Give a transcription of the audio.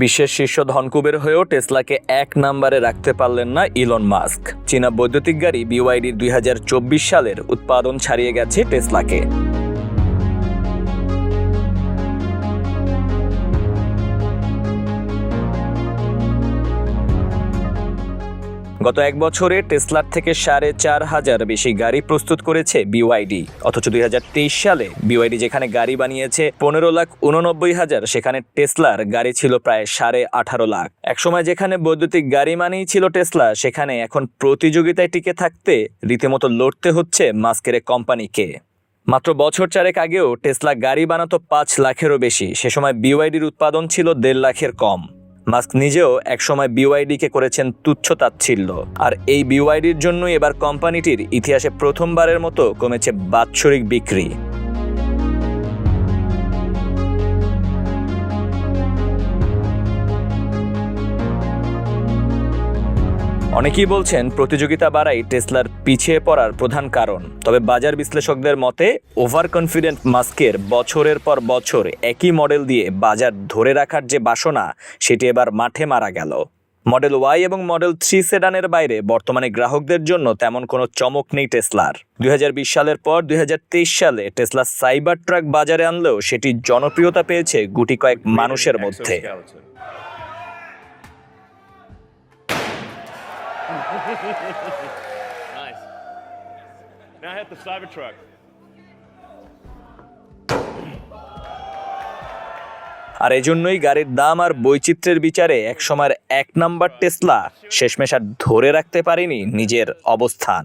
বিশ্বের শীর্ষ ধনকুবের হয়েও টেসলাকে এক নম্বরে রাখতে পারলেন না ইলন মাস্ক। চীনা বৈদ্যুতিক গাড়ি বিওয়াইডির দুই সালের উৎপাদন ছাড়িয়ে গেছে টেসলাকে। গত এক বছরে টেসলার থেকে সাড়ে চার হাজার বেশি গাড়ি প্রস্তুত করেছে বিওয়াইডি অথচ দুই হাজার তেইশ সালে বিওয়াইডি যেখানে গাড়ি বানিয়েছে পনেরো লাখ উননব্বই হাজার, সেখানে টেসলার গাড়ি ছিল প্রায় সাড়ে আঠারো লাখ। একসময় যেখানে বৈদ্যুতিক গাড়ি মানেই ছিল টেসলা, সেখানে এখন প্রতিযোগিতায় টিকে থাকতে রীতিমতো লড়তে হচ্ছে মাস্কের কোম্পানিকে। মাত্র বছর চারেক আগেও টেসলা গাড়ি বানাতো পাঁচ লাখেরও বেশি। সে সময় বিওয়াইডির উৎপাদন ছিল দেড় লাখের কম। মাস্ক নিজেও একসময় বিওয়াইডিকে করেছেন তুচ্ছ তাচ্ছিল্য। আর এই বিওয়াইডির জন্যই এবার কোম্পানিটির ইতিহাসে প্রথমবারের মতো কমেছে বাৎসরিক বিক্রি। অনেকেই বলছেন প্রতিযোগিতা বাড়াই টেসলার পিছিয়ে পড়ার প্রধান কারণ। তবে বাজার বিশ্লেষকদের মতে ওভার কনফিডেন্ট মাস্কের বছরের পর বছর একই মডেল দিয়ে বাজার ধরে রাখার যে বাসনা, সেটি এবার মাঠে মারা গেল। মডেল ওয়াই এবং মডেল থ্রি সেডানের বাইরে বর্তমানে গ্রাহকদের জন্য তেমন কোনো চমক নেই টেসলার। দুই হাজার বিশ সালের পর দুই হাজার তেইশ সালে টেসলা সাইবার ট্রাক বাজারে আনলেও সেটি জনপ্রিয়তা পেয়েছে গুটি কয়েক মানুষের মধ্যে। Nice. Now hit the Cybertruck. আর এজন্যই গাড়ির দাম আর বৈচিত্র্যের বিচারে একসময়ের এক নাম্বার টেসলা শেষমেশ আর ধরে রাখতে পারেনি নিজের অবস্থান